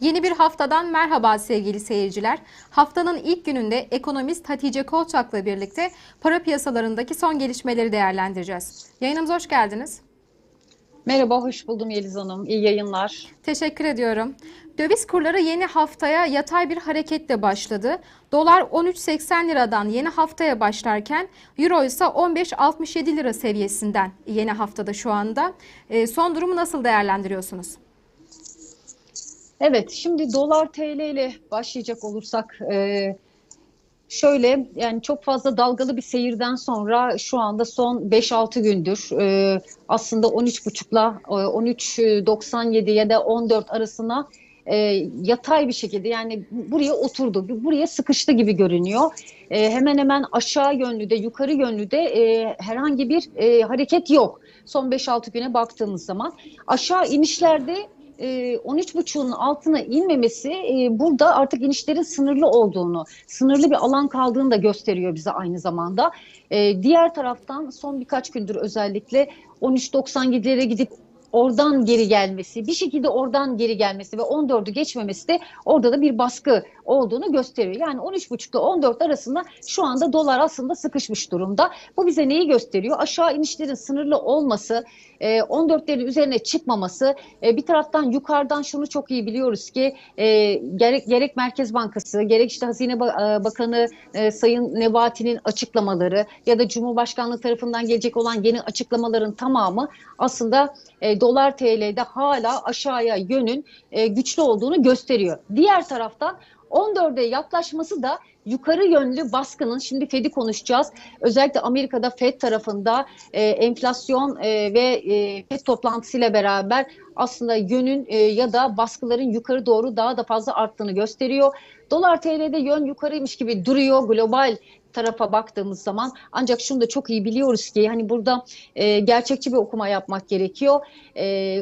Yeni bir haftadan merhaba sevgili seyirciler. Haftanın ilk gününde ekonomist Hatice Kolçak'la birlikte para piyasalarındaki son gelişmeleri değerlendireceğiz. Yayınımıza hoş geldiniz. Merhaba, hoş buldum Yeliz Hanım. İyi yayınlar. Teşekkür ediyorum. Döviz kurları yeni haftaya yatay bir hareketle başladı. Dolar 13.80 liradan yeni haftaya başlarken Euro ise 15.67 lira seviyesinden yeni haftada şu anda. E, son durumu nasıl değerlendiriyorsunuz? Evet, şimdi dolar TL ile başlayacak olursak e, şöyle yani çok fazla dalgalı bir seyirden sonra şu anda son 5-6 gündür e, aslında 13.5'la e, 13.97 ya da 14 arasına e, yatay bir şekilde yani buraya oturdu, buraya sıkıştı gibi görünüyor. E, hemen hemen aşağı yönlü de yukarı yönlü de e, herhangi bir e, hareket yok. Son 5-6 güne baktığımız zaman aşağı inişlerde 13.5'un altına inmemesi e, burada artık inişlerin sınırlı olduğunu, sınırlı bir alan kaldığını da gösteriyor bize aynı zamanda. E, diğer taraftan son birkaç gündür özellikle 13.97'lere gidip oradan geri gelmesi, bir şekilde oradan geri gelmesi ve 14'ü geçmemesi de orada da bir baskı olduğunu gösteriyor. Yani 13,5 ile 14 arasında şu anda dolar aslında sıkışmış durumda. Bu bize neyi gösteriyor? Aşağı inişlerin sınırlı olması, 14'lerin üzerine çıkmaması, bir taraftan yukarıdan şunu çok iyi biliyoruz ki gerek, gerek Merkez Bankası, gerek işte Hazine Bakanı Sayın Nebati'nin açıklamaları ya da Cumhurbaşkanlığı tarafından gelecek olan yeni açıklamaların tamamı aslında dolar TL'de hala aşağıya yönün güçlü olduğunu gösteriyor. Diğer taraftan 14'e yaklaşması da yukarı yönlü baskının şimdi Fed'i konuşacağız. Özellikle Amerika'da Fed tarafında e, enflasyon e, ve e, Fed toplantısıyla beraber aslında yönün e, ya da baskıların yukarı doğru daha da fazla arttığını gösteriyor. Dolar TL'de yön yukarıymış gibi duruyor global tarafa baktığımız zaman ancak şunu da çok iyi biliyoruz ki hani burada e, gerçekçi bir okuma yapmak gerekiyor. E,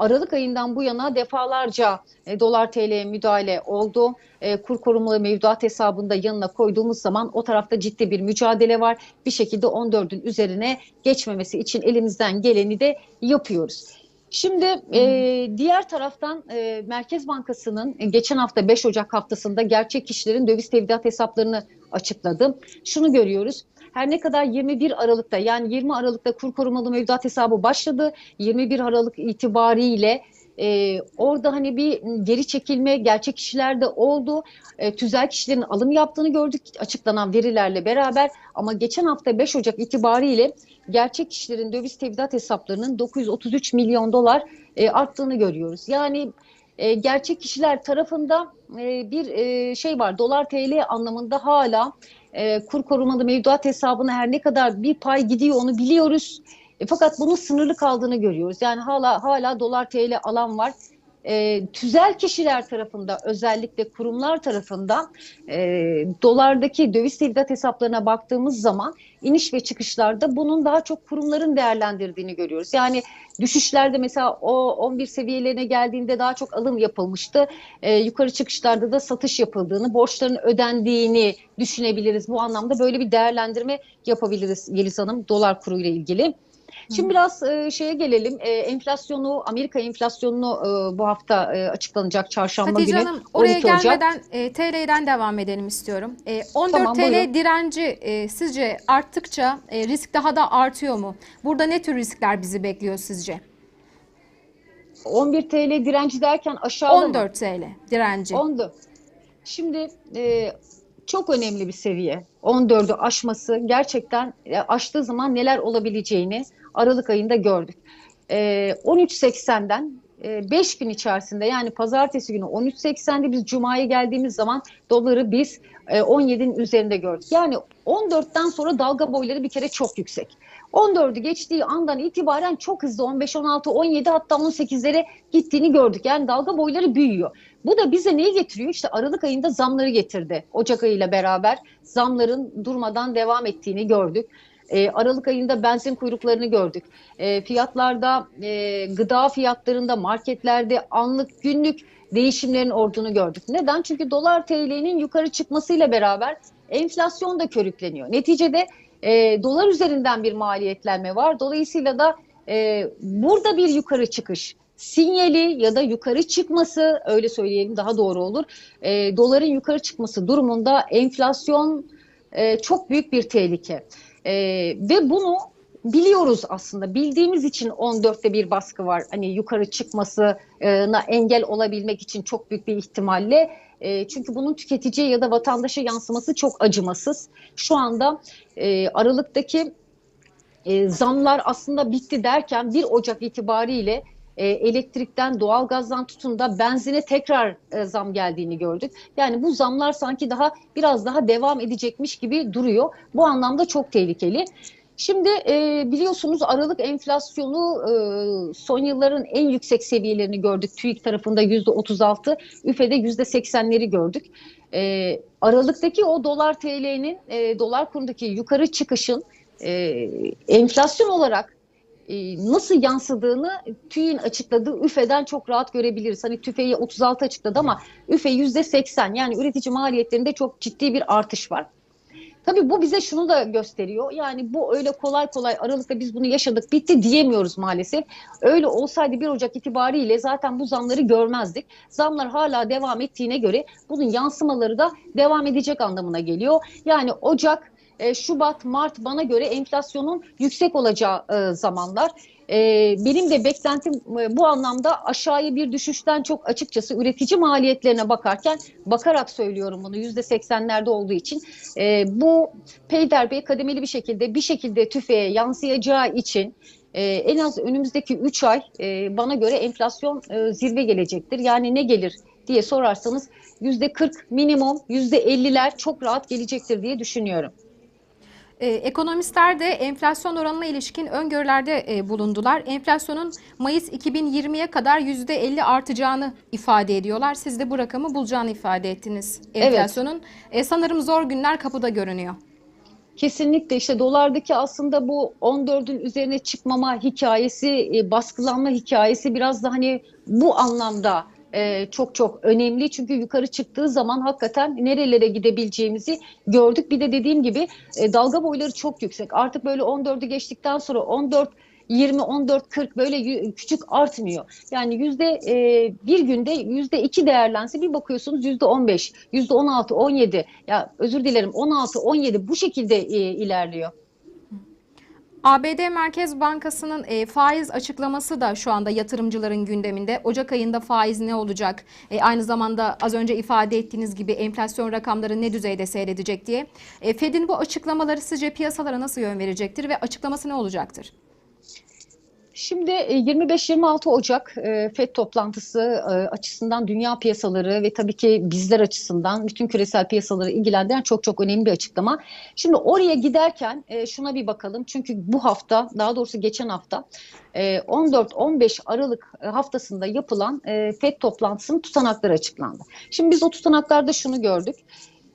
Aralık ayından bu yana defalarca e, dolar TL'ye müdahale oldu. E, kur korumalı mevduat hesabında yanına koyduğumuz zaman o tarafta ciddi bir mücadele var. Bir şekilde 14'ün üzerine geçmemesi için elimizden geleni de yapıyoruz. Şimdi e, diğer taraftan e, Merkez Bankası'nın e, geçen hafta 5 Ocak haftasında gerçek kişilerin döviz tevdiat hesaplarını açıkladı. Şunu görüyoruz. Her ne kadar 21 Aralık'ta yani 20 Aralık'ta kur korumalı mevduat hesabı başladı. 21 Aralık itibariyle e, orada hani bir geri çekilme gerçek kişilerde oldu. E, tüzel kişilerin alım yaptığını gördük açıklanan verilerle beraber. Ama geçen hafta 5 Ocak itibariyle gerçek kişilerin döviz tevdiat hesaplarının 933 milyon dolar e, arttığını görüyoruz. Yani e, gerçek kişiler tarafında e, bir e, şey var. Dolar TL anlamında hala e, kur korumalı mevduat hesabına her ne kadar bir pay gidiyor onu biliyoruz. E, fakat bunun sınırlı kaldığını görüyoruz. Yani hala hala dolar TL alan var. E, tüzel kişiler tarafında özellikle kurumlar tarafında e, dolardaki döviz tevdiat hesaplarına baktığımız zaman iniş ve çıkışlarda bunun daha çok kurumların değerlendirdiğini görüyoruz. Yani düşüşlerde mesela o 11 seviyelerine geldiğinde daha çok alım yapılmıştı. E, yukarı çıkışlarda da satış yapıldığını, borçların ödendiğini düşünebiliriz. Bu anlamda böyle bir değerlendirme yapabiliriz Yeliz Hanım dolar kuru ile ilgili. Şimdi biraz e, şeye gelelim. E, enflasyonu, Amerika enflasyonunu e, bu hafta e, açıklanacak çarşamba Hatice günü. Hanım oraya 12 Ocak. gelmeden e, TL'den devam edelim istiyorum. E, 14 Tamam, TL buyurun. direnci e, sizce arttıkça e, risk daha da artıyor mu? Burada ne tür riskler bizi bekliyor sizce? 11 TL direnci derken aşağıda mı? 14 TL direnci. 14. Şimdi e, çok önemli bir seviye. 14'ü aşması gerçekten e, aştığı zaman neler olabileceğini Aralık ayında gördük. E, 13.80'den 5 gün içerisinde yani pazartesi günü 13.80'de biz Cuma'ya geldiğimiz zaman doları biz e, 17'nin üzerinde gördük. Yani 14'ten sonra dalga boyları bir kere çok yüksek. 14'ü geçtiği andan itibaren çok hızlı 15, 16, 17 hatta 18'lere gittiğini gördük. Yani dalga boyları büyüyor. Bu da bize neyi getiriyor? İşte Aralık ayında zamları getirdi. Ocak ayıyla beraber zamların durmadan devam ettiğini gördük. E, Aralık ayında benzin kuyruklarını gördük. E, fiyatlarda, e, gıda fiyatlarında, marketlerde anlık, günlük değişimlerin olduğunu gördük. Neden? Çünkü dolar TL'nin yukarı çıkmasıyla beraber enflasyon da körükleniyor. Neticede e, dolar üzerinden bir maliyetlenme var. Dolayısıyla da e, burada bir yukarı çıkış sinyali ya da yukarı çıkması öyle söyleyelim daha doğru olur. E, doların yukarı çıkması durumunda enflasyon e, çok büyük bir tehlike. E, ve bunu biliyoruz aslında. Bildiğimiz için 14'te bir baskı var. Hani yukarı çıkmasına engel olabilmek için çok büyük bir ihtimalle. E, çünkü bunun tüketiciye ya da vatandaşa yansıması çok acımasız. Şu anda e, Aralık'taki e, zamlar aslında bitti derken 1 Ocak itibariyle e, elektrikten, doğalgazdan tutun da benzine tekrar e, zam geldiğini gördük. Yani bu zamlar sanki daha biraz daha devam edecekmiş gibi duruyor. Bu anlamda çok tehlikeli. Şimdi e, biliyorsunuz Aralık enflasyonu e, son yılların en yüksek seviyelerini gördük. TÜİK tarafında yüzde 36, üfede yüzde 80'leri gördük. E, Aralıktaki o dolar TL'nin, e, dolar kurundaki yukarı çıkışın e, enflasyon olarak nasıl yansıdığını TÜİ'nin açıkladığı üfeden çok rahat görebiliriz. Hani TÜFE'yi 36 açıkladı ama üfe yüzde 80 yani üretici maliyetlerinde çok ciddi bir artış var. Tabii bu bize şunu da gösteriyor. Yani bu öyle kolay kolay Aralık'ta biz bunu yaşadık bitti diyemiyoruz maalesef. Öyle olsaydı 1 Ocak itibariyle zaten bu zamları görmezdik. Zamlar hala devam ettiğine göre bunun yansımaları da devam edecek anlamına geliyor. Yani Ocak, e, Şubat, Mart bana göre enflasyonun yüksek olacağı e, zamanlar. E, benim de beklentim e, bu anlamda aşağıya bir düşüşten çok açıkçası üretici maliyetlerine bakarken bakarak söylüyorum bunu yüzde seksenlerde olduğu için e, bu peyderpey kademeli bir şekilde bir şekilde tüfeğe yansıyacağı için e, en az önümüzdeki 3 ay e, bana göre enflasyon e, zirve gelecektir. Yani ne gelir diye sorarsanız yüzde 40 minimum yüzde 50'ler çok rahat gelecektir diye düşünüyorum. Ee, ekonomistler de enflasyon oranına ilişkin öngörülerde e, bulundular. Enflasyonun Mayıs 2020'ye kadar %50 artacağını ifade ediyorlar. Siz de bu rakamı bulacağını ifade ettiniz. Enflasyonun e, sanırım zor günler kapıda görünüyor. Kesinlikle işte dolardaki aslında bu 14'ün üzerine çıkmama hikayesi, e, baskılanma hikayesi biraz da hani bu anlamda e, çok çok önemli. Çünkü yukarı çıktığı zaman hakikaten nerelere gidebileceğimizi gördük. Bir de dediğim gibi e, dalga boyları çok yüksek. Artık böyle 14'ü geçtikten sonra 14 20, 14, 40 böyle küçük artmıyor. Yani yüzde e, bir günde yüzde iki değerlense bir bakıyorsunuz yüzde 15, yüzde 16, 17 ya özür dilerim 16, 17 bu şekilde e, ilerliyor. ABD Merkez Bankası'nın e, faiz açıklaması da şu anda yatırımcıların gündeminde. Ocak ayında faiz ne olacak? E, aynı zamanda az önce ifade ettiğiniz gibi enflasyon rakamları ne düzeyde seyredecek diye. E, Fed'in bu açıklamaları sizce piyasalara nasıl yön verecektir ve açıklaması ne olacaktır? Şimdi e, 25-26 Ocak e, FED toplantısı e, açısından dünya piyasaları ve tabii ki bizler açısından bütün küresel piyasaları ilgilendiren çok çok önemli bir açıklama. Şimdi oraya giderken e, şuna bir bakalım. Çünkü bu hafta daha doğrusu geçen hafta e, 14-15 Aralık e, haftasında yapılan e, FED toplantısının tutanakları açıklandı. Şimdi biz o tutanaklarda şunu gördük.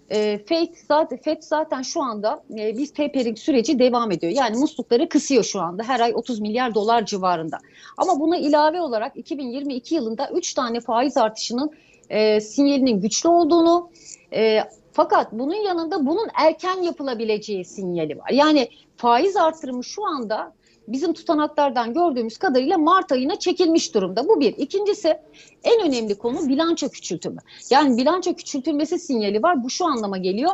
E, FED zaten, FED zaten şu anda e, bir tapering süreci devam ediyor. Yani muslukları kısıyor şu anda. Her ay 30 milyar dolar civarında. Ama buna ilave olarak 2022 yılında 3 tane faiz artışının e, sinyalinin güçlü olduğunu e, fakat bunun yanında bunun erken yapılabileceği sinyali var. Yani faiz artırımı şu anda bizim tutanaklardan gördüğümüz kadarıyla Mart ayına çekilmiş durumda. Bu bir. İkincisi en önemli konu bilanço küçültümü. Yani bilanço küçültülmesi sinyali var. Bu şu anlama geliyor.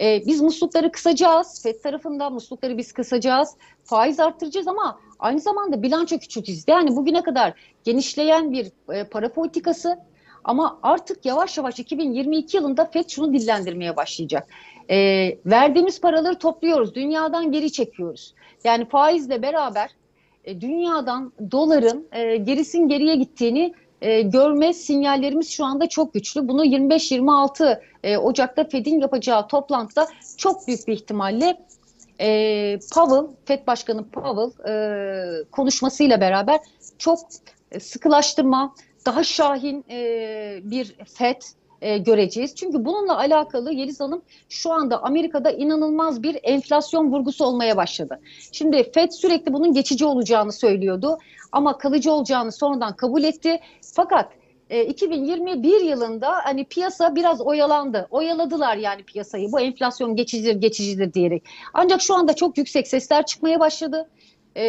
Ee, biz muslukları kısacağız. FED tarafından muslukları biz kısacağız. Faiz arttıracağız ama aynı zamanda bilanço küçülteceğiz. Yani bugüne kadar genişleyen bir e, para politikası ama artık yavaş yavaş 2022 yılında FED şunu dillendirmeye başlayacak. E, verdiğimiz paraları topluyoruz. Dünyadan geri çekiyoruz. Yani faizle beraber e, dünyadan doların e, gerisin geriye gittiğini e, görme sinyallerimiz şu anda çok güçlü. Bunu 25-26 e, Ocak'ta Fed'in yapacağı toplantıda çok büyük bir ihtimalle e, Powell, Fed Başkanı Powell e, konuşmasıyla beraber çok sıkılaştırma, daha şahin e, bir Fed e, göreceğiz. Çünkü bununla alakalı Yeliz Hanım şu anda Amerika'da inanılmaz bir enflasyon vurgusu olmaya başladı. Şimdi Fed sürekli bunun geçici olacağını söylüyordu ama kalıcı olacağını sonradan kabul etti. Fakat e, 2021 yılında hani piyasa biraz oyalandı. Oyaladılar yani piyasayı. Bu enflasyon geçicidir, geçicidir diyerek. Ancak şu anda çok yüksek sesler çıkmaya başladı. E,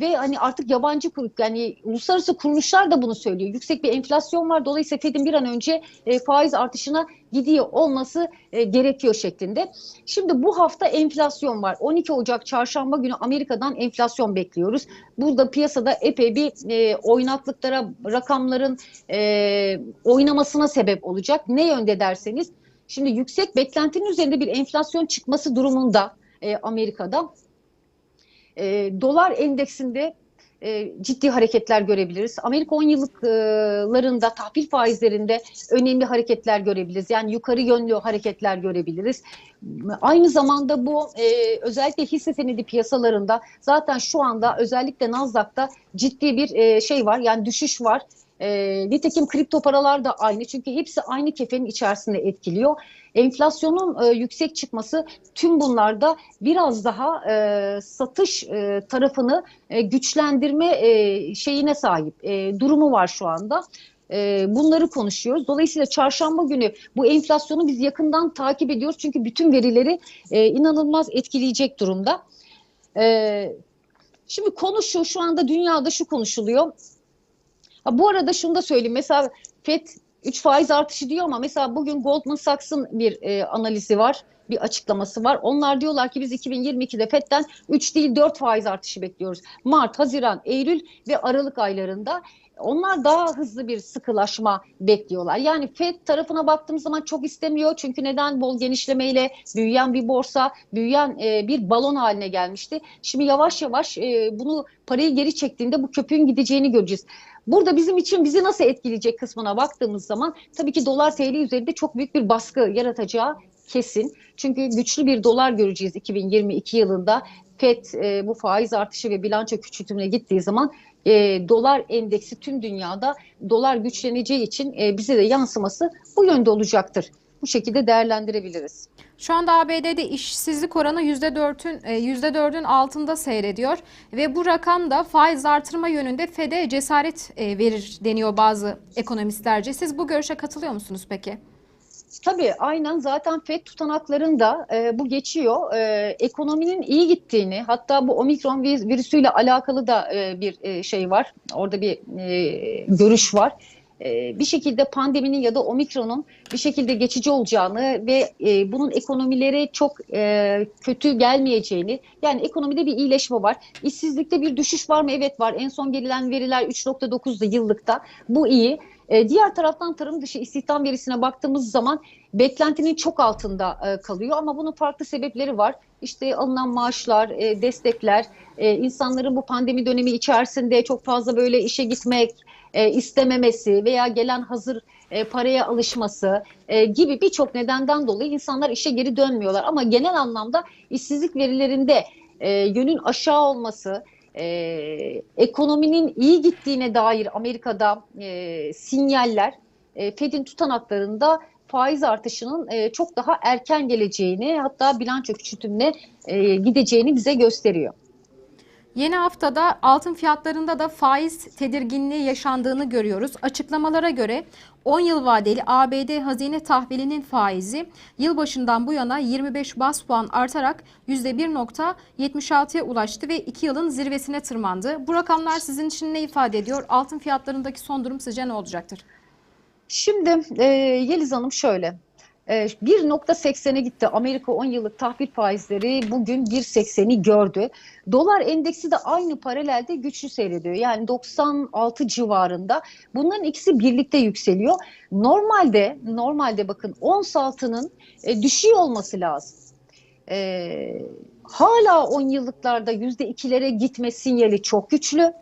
ve hani artık yabancı kur, yani uluslararası kuruluşlar da bunu söylüyor. Yüksek bir enflasyon var. Dolayısıyla Fed'in bir an önce e, faiz artışına gidiyor olması e, gerekiyor şeklinde. Şimdi bu hafta enflasyon var. 12 Ocak çarşamba günü Amerika'dan enflasyon bekliyoruz. Burada piyasada epey bir e, oynaklıklara, rakamların e, oynamasına sebep olacak. Ne yönde derseniz, şimdi yüksek beklentinin üzerinde bir enflasyon çıkması durumunda e, Amerika'da e, dolar endeksinde e, ciddi hareketler görebiliriz. Amerika 10 yıllıklarında tahvil faizlerinde önemli hareketler görebiliriz. Yani yukarı yönlü hareketler görebiliriz. Aynı zamanda bu e, özellikle hisse senedi piyasalarında zaten şu anda özellikle Nasdaq'ta ciddi bir e, şey var. Yani düşüş var. E, nitekim kripto paralar da aynı çünkü hepsi aynı kefenin içerisinde etkiliyor. Enflasyonun e, yüksek çıkması tüm bunlarda biraz daha e, satış e, tarafını e, güçlendirme e, şeyine sahip e, durumu var şu anda. E, bunları konuşuyoruz. Dolayısıyla çarşamba günü bu enflasyonu biz yakından takip ediyoruz çünkü bütün verileri e, inanılmaz etkileyecek durumda. E, şimdi konu şu, şu anda dünyada şu konuşuluyor. Ha, bu arada şunu da söyleyeyim. Mesela FED 3 faiz artışı diyor ama mesela bugün Goldman Sachs'ın bir e, analizi var, bir açıklaması var. Onlar diyorlar ki biz 2022'de FED'den 3 değil 4 faiz artışı bekliyoruz. Mart, Haziran, Eylül ve Aralık aylarında onlar daha hızlı bir sıkılaşma bekliyorlar. Yani FED tarafına baktığımız zaman çok istemiyor. Çünkü neden bol genişlemeyle büyüyen bir borsa, büyüyen e, bir balon haline gelmişti. Şimdi yavaş yavaş e, bunu parayı geri çektiğinde bu köpüğün gideceğini göreceğiz. Burada bizim için bizi nasıl etkileyecek kısmına baktığımız zaman tabii ki dolar TL üzerinde çok büyük bir baskı yaratacağı kesin. Çünkü güçlü bir dolar göreceğiz 2022 yılında. FED e, bu faiz artışı ve bilanço küçültümüne gittiği zaman e, dolar endeksi tüm dünyada dolar güçleneceği için e, bize de yansıması bu yönde olacaktır. Bu şekilde değerlendirebiliriz. Şu anda ABD'de işsizlik oranı %4'ün e, %4'ün altında seyrediyor ve bu rakam da faiz artırma yönünde FED'e cesaret e, verir deniyor bazı ekonomistlerce. Siz bu görüşe katılıyor musunuz peki? Tabii aynen zaten FED tutanaklarında e, bu geçiyor. E, ekonominin iyi gittiğini hatta bu omikron virüsüyle alakalı da e, bir e, şey var. Orada bir e, görüş var. E, bir şekilde pandeminin ya da omikronun bir şekilde geçici olacağını ve e, bunun ekonomilere çok e, kötü gelmeyeceğini yani ekonomide bir iyileşme var. İşsizlikte bir düşüş var mı? Evet var. En son gelen veriler 3.9'da yıllıkta. Bu iyi. Diğer taraftan tarım dışı istihdam verisine baktığımız zaman beklentinin çok altında kalıyor ama bunun farklı sebepleri var. İşte alınan maaşlar, destekler, insanların bu pandemi dönemi içerisinde çok fazla böyle işe gitmek e, istememesi veya gelen hazır e, paraya alışması e, gibi birçok nedenden dolayı insanlar işe geri dönmüyorlar. Ama genel anlamda işsizlik verilerinde e, yönün aşağı olması, e, ekonominin iyi gittiğine dair Amerika'da e, sinyaller e, Fed'in tutanaklarında faiz artışının e, çok daha erken geleceğini hatta bilanço küçültümüne e, gideceğini bize gösteriyor. Yeni haftada altın fiyatlarında da faiz tedirginliği yaşandığını görüyoruz. Açıklamalara göre 10 yıl vadeli ABD hazine tahvilinin faizi yılbaşından bu yana 25 bas puan artarak %1.76'ya ulaştı ve 2 yılın zirvesine tırmandı. Bu rakamlar sizin için ne ifade ediyor? Altın fiyatlarındaki son durum sizce ne olacaktır? Şimdi e, Yeliz Hanım şöyle. 1.80'e gitti. Amerika 10 yıllık tahvil faizleri bugün 1.80'i gördü. Dolar endeksi de aynı paralelde güçlü seyrediyor. Yani 96 civarında. Bunların ikisi birlikte yükseliyor. Normalde normalde bakın ons altının e, düşüyor olması lazım. E, hala 10 yıllıklarda %2'lere gitme sinyali çok güçlü.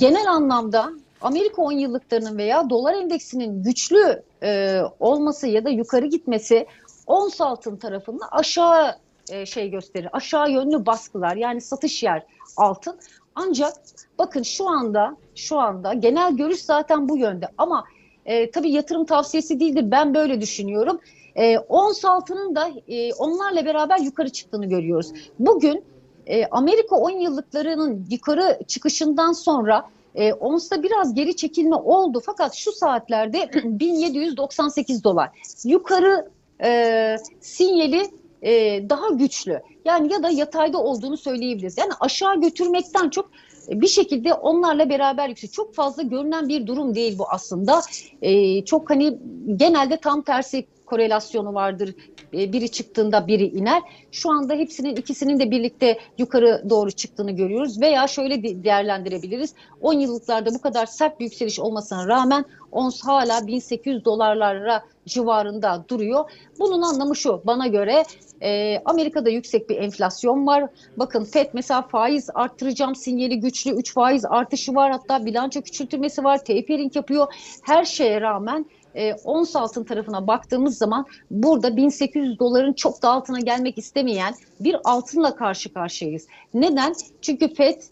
Genel anlamda Amerika 10 yıllıklarının veya dolar endeksinin güçlü e, olması ya da yukarı gitmesi ons altın tarafında aşağı e, şey gösterir. Aşağı yönlü baskılar yani satış yer altın. Ancak bakın şu anda şu anda genel görüş zaten bu yönde ama e, tabii yatırım tavsiyesi değildir. Ben böyle düşünüyorum. E, ons altının da e, onlarla beraber yukarı çıktığını görüyoruz. Bugün e, Amerika 10 yıllıklarının yukarı çıkışından sonra e, ONS'ta biraz geri çekilme oldu fakat şu saatlerde 1798 dolar. Yukarı e, sinyali e, daha güçlü. Yani ya da yatayda olduğunu söyleyebiliriz. Yani aşağı götürmekten çok e, bir şekilde onlarla beraber yükseliyor. Çok fazla görünen bir durum değil bu aslında. E, çok hani genelde tam tersi korelasyonu vardır. E, biri çıktığında biri iner. Şu anda hepsinin ikisinin de birlikte yukarı doğru çıktığını görüyoruz. Veya şöyle de- değerlendirebiliriz. 10 yıllıklarda bu kadar sert bir yükseliş olmasına rağmen ons hala 1800 dolarlara civarında duruyor. Bunun anlamı şu bana göre e, Amerika'da yüksek bir enflasyon var. Bakın FED mesela faiz arttıracağım sinyali güçlü 3 faiz artışı var hatta bilanço küçültülmesi var tapering yapıyor. Her şeye rağmen e, ons altın tarafına baktığımız zaman burada 1800 doların çok da altına gelmek istemeyen bir altınla karşı karşıyayız. Neden? Çünkü FED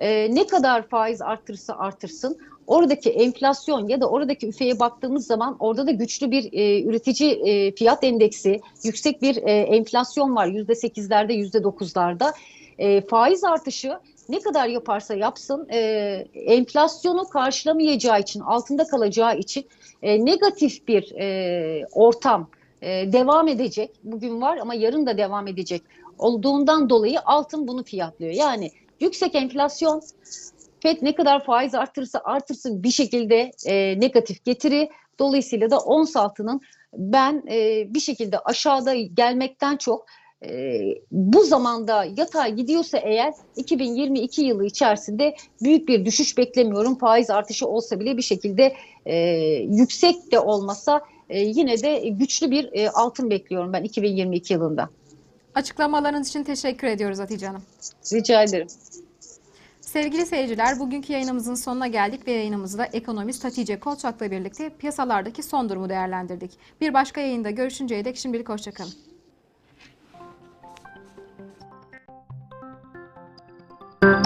e, ne kadar faiz artırırsa artırsın oradaki enflasyon ya da oradaki üfeye baktığımız zaman orada da güçlü bir e, üretici e, fiyat endeksi, yüksek bir e, enflasyon var %8'lerde %9'larda. E, faiz artışı ne kadar yaparsa yapsın e, enflasyonu karşılamayacağı için, altında kalacağı için e, negatif bir e, ortam e, devam edecek. Bugün var ama yarın da devam edecek olduğundan dolayı altın bunu fiyatlıyor. Yani yüksek enflasyon FED ne kadar faiz artırırsa artırsın bir şekilde e, negatif getiri. Dolayısıyla da ons altının ben e, bir şekilde aşağıda gelmekten çok e, bu zamanda yatay gidiyorsa eğer 2022 yılı içerisinde büyük bir düşüş beklemiyorum. Faiz artışı olsa bile bir şekilde e, yüksek de olmasa e, yine de güçlü bir e, altın bekliyorum ben 2022 yılında. Açıklamalarınız için teşekkür ediyoruz Hatice Hanım. Rica ederim. Sevgili seyirciler, bugünkü yayınımızın sonuna geldik ve yayınımızda ekonomist Hatice Kolçak'la birlikte piyasalardaki son durumu değerlendirdik. Bir başka yayında görüşünceye dek şimdilik hoşçakalın.